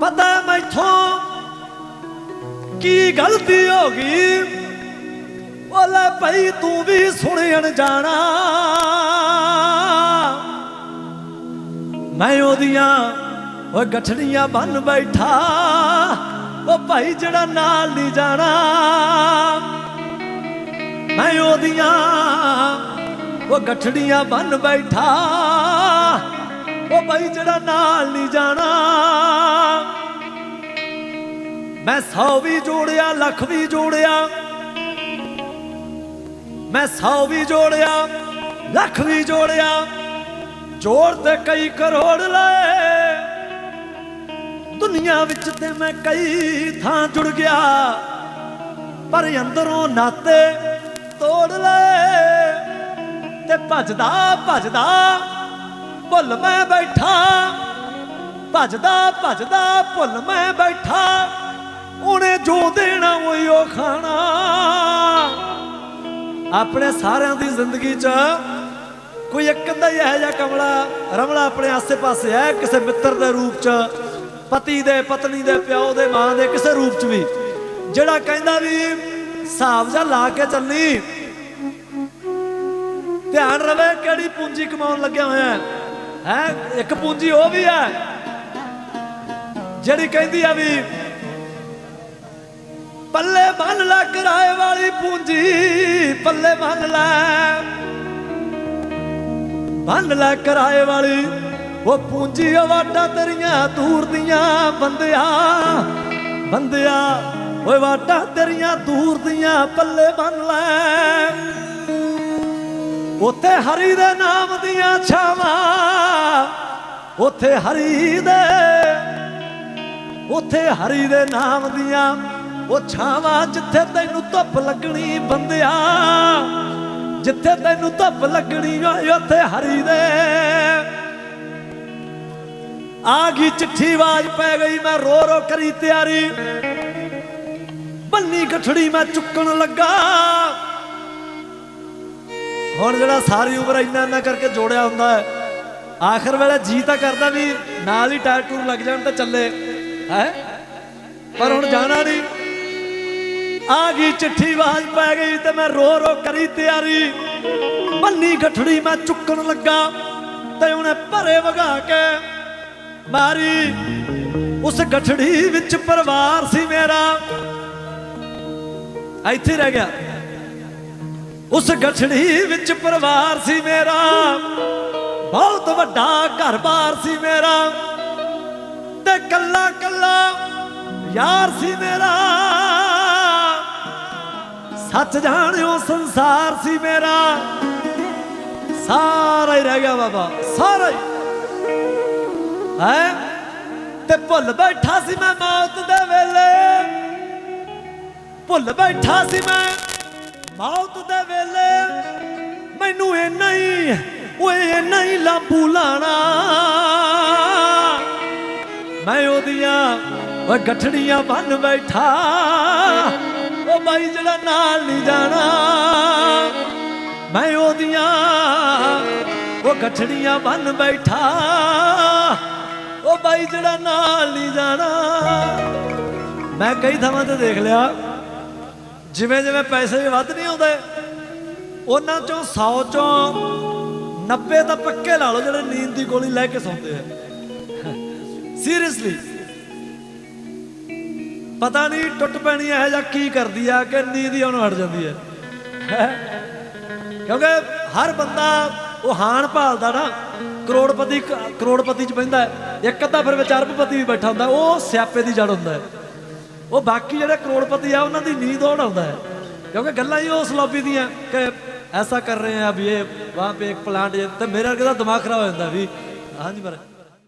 ਪਤਾ ਮੈਥੋਂ ਕੀ ਗਲਤੀ ਹੋ ਗਈ? ਓਲੇ ਭਾਈ ਤੂੰ ਵੀ ਸੁਣਨ ਜਾਣਾ। ਮੈਂ ਉਹਦੀਆਂ ਓ ਗਠੜੀਆਂ ਬੰਨ ਬੈਠਾ। ਉਹ ਭਾਈ ਜਿਹੜਾ ਨਾਲ ਨਹੀਂ ਜਾਣਾ। ਮੈਂ ਉਹਦੀਆਂ ਉਹ ਗਠੜੀਆਂ ਬੰਨ ਬੈਠਾ। ਉਹ ਭਾਈ ਜਿਹੜਾ ਨਾਲ ਨਹੀਂ ਜਾਣਾ। ਮੈਂ ਸੌ ਵੀ ਜੋੜਿਆ, ਲੱਖ ਵੀ ਜੋੜਿਆ। ਮੈਂ ਸੌ ਵੀ ਜੋੜਿਆ, ਲੱਖ ਵੀ ਜੋੜਿਆ। ਜੋੜ ਤੇ ਕਈ ਕਰੋੜ ਲਏ। ਦੁਨੀਆ ਵਿੱਚ ਤੇ ਮੈਂ ਕਈ ਥਾਂ ਜੁੜ ਗਿਆ। ਪਰ ਅੰਦਰੋਂ ਨਾਤੇ ਤੋੜ ਲਏ। ਤੇ ਭਜਦਾ ਭਜਦਾ ਭੁੱਲ ਮੈਂ ਬੈਠਾ। ਭਜਦਾ ਭਜਦਾ, ਭੁੱਲ ਮੈਂ ਬੈਠਾ। ਉਹਨੇ ਜੋ ਦੇਣਾ, ਉਹੀ ਉਹ ਖਾਣਾ। ਆਪਣੇ ਸਾਰਿਆਂ ਦੀ ਜ਼ਿੰਦਗੀ 'ਚ ਕੋਈ ਇੱਕ ਅੱਧਾ ਹੀ ਇਹੋ ਜਿਹਾ ਕਮਲਾ, ਰਮਲਾ ਆਪਣੇ ਆਸੇ-ਪਾਸੇ ਹੈ, ਕਿਸੇ ਮਿੱਤਰ ਦੇ ਰੂਪ 'ਚ, ਪਤੀ ਦੇ, ਪਤਨੀ ਦੇ, ਪਿਓ ਦੇ, ਮਾਂ ਦੇ, ਕਿਸੇ ਰੂਪ 'ਚ ਵੀ। ਜਿਹੜਾ ਕਹਿੰਦਾ ਵੀ, ਹਿਸਾਬ ਜਾਂ ਲਾ ਕੇ ਚੱਲੀ। ਧਿਆਨ ਰਵੇ ਕਿਹੜੀ ਪੂੰਜੀ ਕਮਾਉਣ ਲੱਗਿਆ ਹੋਇਆ ਹੈ। ਹੈ? ਇੱਕ ਪੂੰਜੀ ਉਹ ਵੀ ਹੈ, ਜਿਹੜੀ ਕਹਿੰਦੀ ਆ ਵੀ ਪੱਲੇ ਬੰਨ ਲੈ ਕਿਰਾਏ ਵਾਲੀ ਪੂੰਜੀ, ਪੱਲੇ ਬੰਨ ਲੈ। ਬੰਨ ਲੈ ਕਿਰਾਏ ਵਾਲੀ, ਉਹ ਪੂੰਜੀ ਵਾਟਾਂ ਤੇਰੀਆਂ ਦੂਰ ਦੀਆਂ ਬੰਦਿਆ ਬੰਦਿਆ, ਓਏ ਵਾਟਾਂ ਤੇਰੀਆਂ ਦੂਰ ਦੀਆਂ ਪੱਲੇ ਬੰਨ ਲੈ। ਉੱਥੇ ਹਰੀ ਦੇ ਨਾਮ ਦੀਆਂ ਛਾਵਾਂ, ਉੱਥੇ ਹਰੀ ਦੇ, ਉੱਥੇ ਹਰੀ ਦੇ ਨਾਮ ਦੀਆਂ ਉਹ ਛਾਵਾਂ ਜਿੱਥੇ ਤੈਨੂੰ ਧੁੱਪ ਲੱਗਣੀ ਬੰਦਿਆ, ਜਿੱਥੇ ਤੈਨੂੰ ਧੁੱਪ ਲੱਗਣੀ ਓਏ ਉੱਥੇ ਹਰੀ ਦੇ। ਆ ਗਈ ਚਿੱਠੀ ਆਵਾਜ਼ ਪੈ ਗਈ, ਮੈਂ ਰੋ ਰੋ ਕਰੀ ਤਿਆਰੀ। ਬੰਨੀ ਗਠੜੀ ਮੈਂ ਚੁੱਕਣ ਲੱਗਾ। ਹੁਣ ਜਿਹੜਾ ਸਾਰੀ ਉਮਰ ਇੰਨਾ ਇੰਨਾ ਕਰਕੇ ਜੋੜਿਆ ਹੁੰਦਾ ਹੈ, ਆਖਰ ਵੇਲੇ ਜੀ ਤਾਂ ਕਰਦਾ ਵੀ ਨਾਲ ਹੀ ਟਾਇਰ ਟੂਰ ਲੱਗ ਜਾਣ ਤਾਂ ਚੱਲੇ, ਹੈ? ਪਰ ਹੁਣ ਜਾਣਾ ਨਹੀਂ। ਆ ਗਈ ਚਿੱਠੀ ਆਵਾਜ਼ ਪੈ ਗਈ ਤੇ ਮੈਂ ਰੋ ਰੋ ਕਰੀ ਤਿਆਰੀ। ਬੰਨੀ ਗਠੜੀ ਮੈਂ ਚੁੱਕਣ ਲੱਗਾ ਤੇ ਉਹਨੇ ਭਰੇ ਵਗਾ ਕੇ ਮਾਰੀ। ਉਸ ਗਠੜੀ ਵਿੱਚ ਪਰਿਵਾਰ ਸੀ ਮੇਰਾ। ਇੱਥੇ ਰਹਿ ਗਿਆ। ਉਸ ਗਠੜੀ ਵਿੱਚ ਪਰਿਵਾਰ ਸੀ ਮੇਰਾ। ਬਹੁਤ ਵੱਡਾ ਘਰ-ਬਾਰ ਸੀ ਮੇਰਾ। ਤੇ ਕੱਲਾ ਕੱਲਾ ਯਾਰ ਸੀ ਮੇਰਾ। ਸੱਚ ਜਾਣਿਓ ਸੰਸਾਰ ਸੀ ਮੇਰਾ। ਸਾਰਾ ਹੀ ਰਹਿ ਗਿਆ ਬਾਬਾ, ਸਾਰਾ ਹੀ। ਹੈ? ਤੇ ਭੁੱਲ ਬੈਠਾ ਸੀ ਮੈਂ ਮੌਤ ਦੇ ਵੇਲੇ। ਭੁੱਲ ਬੈਠਾ ਸੀ ਮੈਂ ਮੌਤ ਦੇ ਮੈਨੂੰ ਇੰਨਾ ਹੀ ਓਏ ਨਹੀਂ ਹੀ ਲਾਂਬੂ ਲਾਣਾ। ਮੈਂ ਉਹਦੀਆਂ ਓਏ ਗਠੜੀਆਂ ਬੰਨ ਬੈਠਾ। ਉਹ ਬਾਈ ਜਿਹੜਾ ਨਾਲ ਨਹੀਂ ਜਾਣਾ। ਮੈਂ ਉਹਦੀਆਂ ਉਹ ਗਠੜੀਆਂ ਬੰਨ ਬੈਠਾ। ਉਹ ਬਾਈ ਜਿਹੜਾ ਨਾਲ ਨਹੀਂ ਜਾਣਾ। ਮੈਂ ਕਈ ਥਾਵਾਂ ਤੇ ਦੇਖ ਲਿਆ। ਜਿਵੇਂ ਜਿਵੇਂ ਪੈਸੇ ਵੱਧ ਨਹੀਂ ਆਉਂਦੇ ਉਹਨਾਂ ਚੋਂ 100 ਚੋਂ 90 ਤਾਂ ਪੱਕੇ ਲਾ ਲਓ ਜਿਹੜੇ ਨੀਂਦ ਦੀ ਗੋਲੀ ਲੈ ਕੇ ਸੌਂਦੇ ਆ। ਸੀਰੀਅਸਲੀ ਪਤਾ ਨਹੀਂ ਟੁੱਟ ਪੈਣੀ ਇਹ ਜਾਂ ਕੀ ਕਰਦੀ ਆ ਕਿ ਨੀਂਦ ਹੀ ਉਹਨੂੰ ਹਟ ਜਾਂਦੀ ਹੈ ਕਿਉਂਕਿ ਹਰ ਬੰਦਾ ਉਹ ਹਾਨ ਭਾਲਦਾ ਨਾ, ਕਰੋੜਪਤੀ ਕਰੋੜਪਤੀ ਚ ਬੈਂਦਾ ਇੱਕ ਅੱਧਾ ਫਿਰ ਵਿੱਚ ਵੀ ਬੈਠਾ ਹੁੰਦਾ, ਉਹ ਸਿਆਪੇ ਦੀ ਜੜ ਹੁੰਦਾ ਹੈ। ਉਹ ਬਾਕੀ ਜਿਹੜੇ ਕਰੋੜਪਤੀ ਆ, ਉਹਨਾਂ ਦੀ ਨੀਂਦ ਆਉਣ ਆਉਂਦਾ ਹੈ। ਕਿਉਂਕਿ ਗੱਲਾਂ ਹੀ ਉਸ ਲੌਬੀ ਦੀਆਂ ਕਿ ऐसा कर रहे हैं अब ये वहाँ पे एक प्लांट तो मेरा दिमाग खराब हो जाता भी हाँ जी महाराज